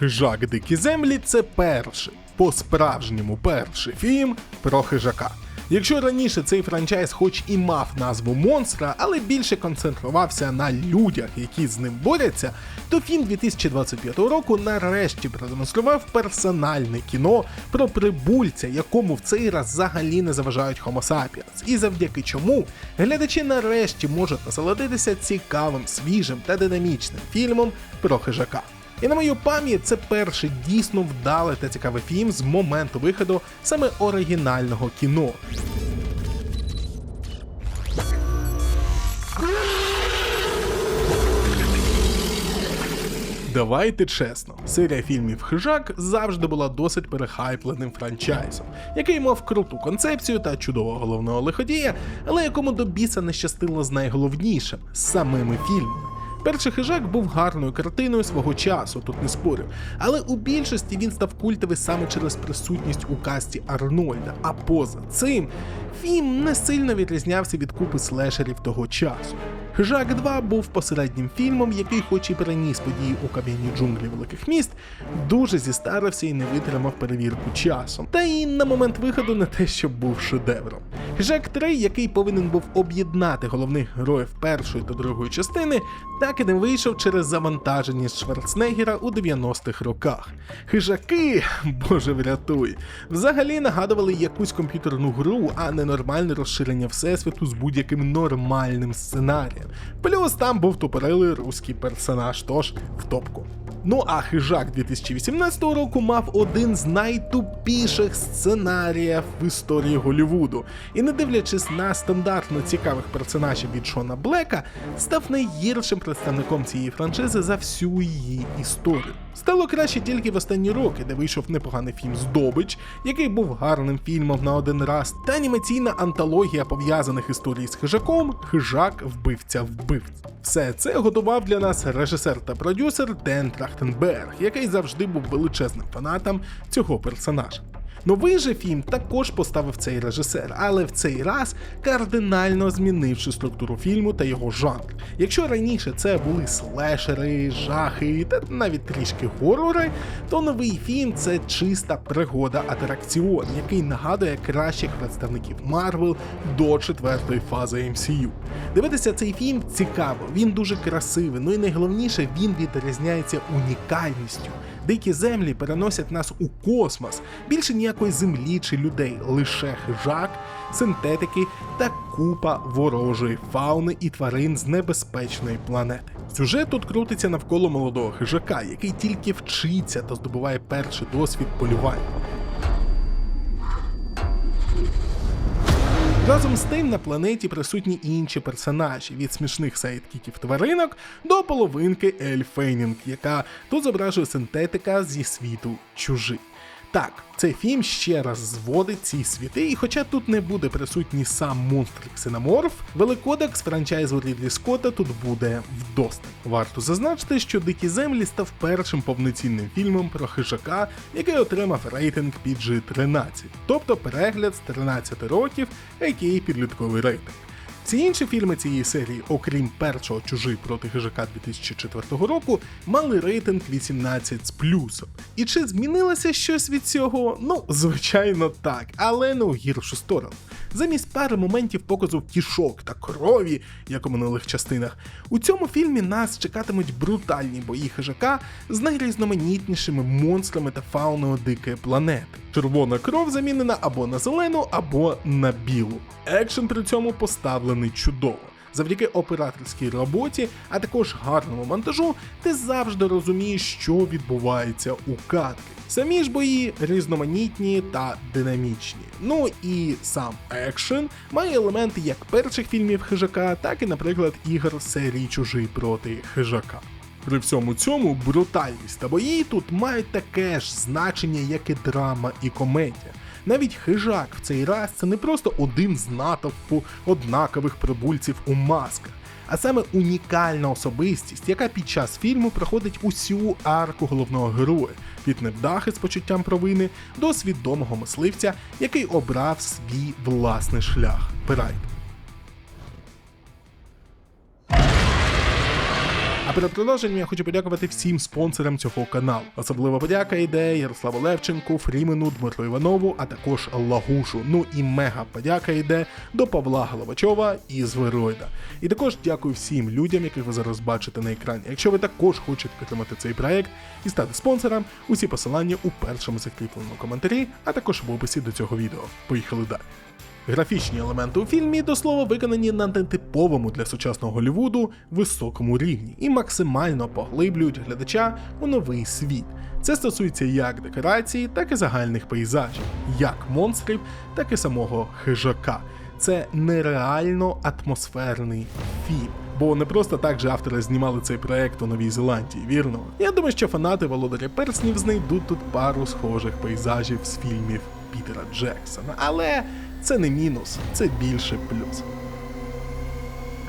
Хижак Дикі Землі це перший, по-справжньому перший фільм про хижака. Якщо раніше цей франчайз хоч і мав назву монстра, але більше концентрувався на людях, які з ним борються, то фільм 2025 року нарешті продемонстрував персональне кіно про прибульця, якому в цей раз взагалі не заважають Homo і завдяки чому глядачі нарешті можуть насолодитися цікавим, свіжим та динамічним фільмом про хижака. І на мою пам'ять це перший дійсно вдалий та цікавий фільм з моменту виходу саме оригінального кіно. Давайте чесно, серія фільмів Хижак завжди була досить перехайпленим франчайзом, який мав круту концепцію та чудового головного лиходія, але якому до біса не щастило з найголовнішим самими фільмами. Перший хижак був гарною картиною свого часу, тут не спорю. Але у більшості він став культовий саме через присутність у касті Арнольда. А поза цим фільм не сильно відрізнявся від купи слешерів того часу. Хижак 2 був посереднім фільмом, який, хоч і переніс події у кам'яні джунглі великих міст, дуже зістарився і не витримав перевірку часом. Та і на момент виходу не те, щоб був шедевром. Хижак 3, який повинен був об'єднати головних героїв першої та другої частини, так і не вийшов через завантаженість Шварценеггера у 90-х роках. Хижаки, боже врятуй, взагалі нагадували якусь комп'ютерну гру, а не нормальне розширення всесвіту з будь-яким нормальним сценарієм. Плюс там був тупорилий руський персонаж, тож в топку. Ну а хижак 2018 року мав один з найтупіших сценаріїв в історії Голлівуду. І не дивлячись на стандартно цікавих персонажів від Шона Блека, став найгіршим представником цієї франшизи за всю її історію. Стало краще тільки в останні роки, де вийшов непоганий фільм Здобич, який був гарним фільмом на один раз, та анімаційна антологія пов'язаних історій з хижаком Хижак вбивця вбивць. Все це готував для нас режисер та продюсер Ден Трахтенберг, який завжди був величезним фанатом цього персонажа. Новий же фільм також поставив цей режисер, але в цей раз кардинально змінивши структуру фільму та його жанр. Якщо раніше це були слешери, жахи та навіть трішки горори, то новий фільм це чиста пригода атракціон, який нагадує кращих представників Марвел до четвертої фази MCU. Дивитися цей фільм цікаво, він дуже красивий, ну і найголовніше він відрізняється унікальністю. Дикі землі переносять нас у космос. Більше ніякої землі чи людей, лише хижак, синтетики та купа ворожої фауни і тварин з небезпечної планети. Сюжет тут крутиться навколо молодого хижака, який тільки вчиться та здобуває перший досвід полювання. Разом з тим на планеті присутні інші персонажі від смішних сайдкіків тваринок до половинки Ель Фейнінг, яка тут зображує синтетика зі світу чужих. Так, цей фільм ще раз зводить ці світи, і хоча тут не буде присутній сам монстр Ксеноморф, великодек з франчайзу Рідлі Скотта тут буде вдосталь. Варто зазначити, що Дикі землі став першим повноцінним фільмом про хижака, який отримав рейтинг PG-13, тобто перегляд з 13 років, який підлітковий рейтинг. Всі інші фільми цієї серії, окрім першого чужий проти хижака 2004 року, мали рейтинг 18 з плюсом. І чи змінилося щось від цього? Ну, звичайно, так, але не у гіршу сторону. Замість пари моментів показу кішок та крові, як у минулих частинах, у цьому фільмі нас чекатимуть брутальні бої хижака з найрізноманітнішими монстрами та фауною дикої планети. Червона кров замінена або на зелену, або на білу. Екшен при цьому поставлений чудово. Завдяки операторській роботі, а також гарному монтажу, ти завжди розумієш, що відбувається у кадрі. Самі ж бої різноманітні та динамічні. Ну і сам екшен має елементи як перших фільмів хижака, так і, наприклад, ігор серії Чужий проти хижака. При всьому цьому брутальність та бої тут мають таке ж значення, як і драма і комедія. Навіть хижак в цей раз це не просто один з натовпу однакових прибульців у масках, а саме унікальна особистість, яка під час фільму проходить усю арку головного героя від невдахи з почуттям провини до свідомого мисливця, який обрав свій власний шлях. Пирайт. А перед продовженням я хочу подякувати всім спонсорам цього каналу. Особливо подяка йде Ярославу Левченку, Фрімену, Дмитру Іванову, а також Лагушу. Ну і мега подяка йде до Павла Головачова і Звероїда. І також дякую всім людям, яких ви зараз бачите на екрані. Якщо ви також хочете підтримати цей проект і стати спонсором, усі посилання у першому закріпленому коментарі, а також в описі до цього відео. Поїхали далі. Графічні елементи у фільмі, до слова, виконані на нетиповому для сучасного Голлівуду високому рівні і максимально поглиблюють глядача у новий світ. Це стосується як декорації, так і загальних пейзажів, як монстрів, так і самого хижака. Це нереально атмосферний фільм. Бо не просто так же автори знімали цей проект у Новій Зеландії, вірно? Я думаю, що фанати володаря перснів знайдуть тут пару схожих пейзажів з фільмів Пітера Джексона. Але це не мінус, це більше плюс.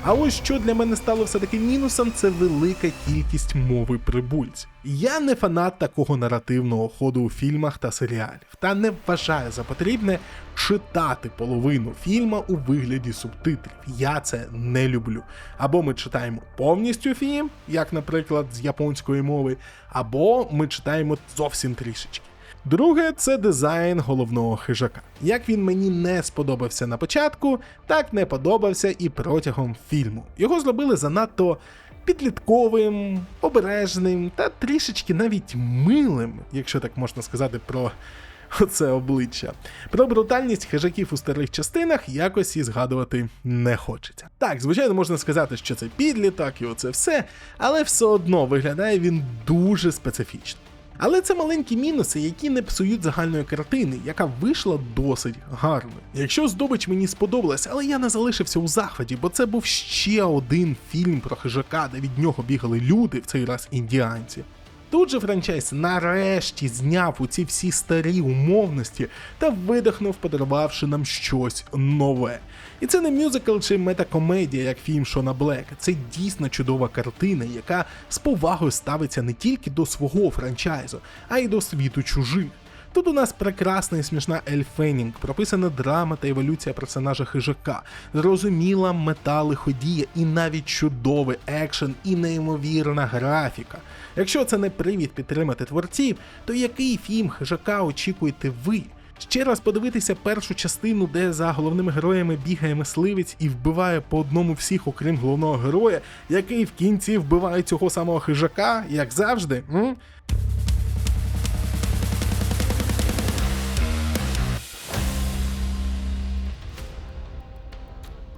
А ось що для мене стало все-таки мінусом, це велика кількість мови прибульців. Я не фанат такого наративного ходу у фільмах та серіалів, та не вважаю за потрібне читати половину фільма у вигляді субтитрів. Я це не люблю. Або ми читаємо повністю фільм, як, наприклад, з японської мови, або ми читаємо зовсім трішечки. Друге, це дизайн головного хижака. Як він мені не сподобався на початку, так не подобався і протягом фільму. Його зробили занадто підлітковим, обережним та трішечки навіть милим, якщо так можна сказати про оце обличчя. Про брутальність хижаків у старих частинах якось і згадувати не хочеться. Так, звичайно, можна сказати, що це підліток і оце все, але все одно виглядає він дуже специфічно. Але це маленькі мінуси, які не псують загальної картини, яка вийшла досить гарно. Якщо здобич мені сподобалась, але я не залишився у захваті, бо це був ще один фільм про хижака, де від нього бігали люди, в цей раз індіанці. Тут же франчайз нарешті зняв у ці всі старі умовності та видихнув, подарувавши нам щось нове. І це не мюзикл чи метакомедія, як фільм Шона Блека. Це дійсно чудова картина, яка з повагою ставиться не тільки до свого франчайзу, а й до світу чужих. Тут у нас прекрасна і смішна Ель Феннінг, прописана драма та еволюція персонажа хижака, зрозуміла мета лиходія і навіть чудовий екшен і неймовірна графіка. Якщо це не привід підтримати творців, то який фільм хижака очікуєте ви? Ще раз подивитися першу частину, де за головними героями бігає мисливець і вбиває по одному всіх, окрім головного героя, який в кінці вбиває цього самого хижака, як завжди. М?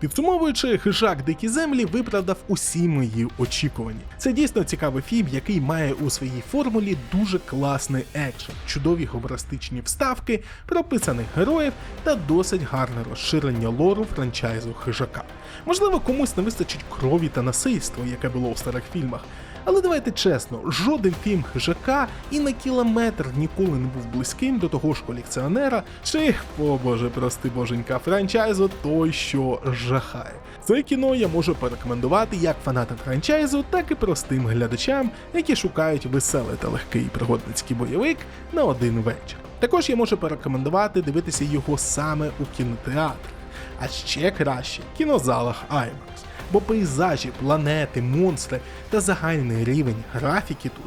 Підсумовуючи, хижак Дикі землі виправдав усі мої очікування. Це дійсно цікавий фільм, який має у своїй формулі дуже класний екшен, чудові гумористичні вставки, прописаних героїв та досить гарне розширення лору франчайзу хижака. Можливо, комусь не вистачить крові та насильства, яке було у старих фільмах. Але давайте чесно, жоден фільм хижака і на кілометр ніколи не був близьким до того ж колекціонера, чи, о боже, прости боженька, франчайзу той, що жахає. Це кіно я можу порекомендувати як фанатам франчайзу, так і простим глядачам, які шукають веселий та легкий пригодницький бойовик на один вечір. Також я можу порекомендувати дивитися його саме у кінотеатрах, а ще краще кінозалах IMAX бо пейзажі, планети, монстри та загальний рівень графіки тут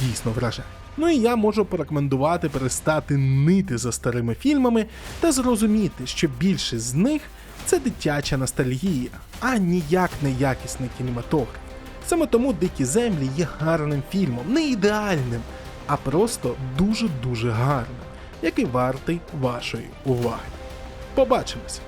дійсно вражає. Ну і я можу порекомендувати перестати нити за старими фільмами та зрозуміти, що більшість з них це дитяча ностальгія, а ніяк не якісний кінематограф. Саме тому Дикі землі є гарним фільмом, не ідеальним, а просто дуже-дуже гарним, який вартий вашої уваги. Побачимось!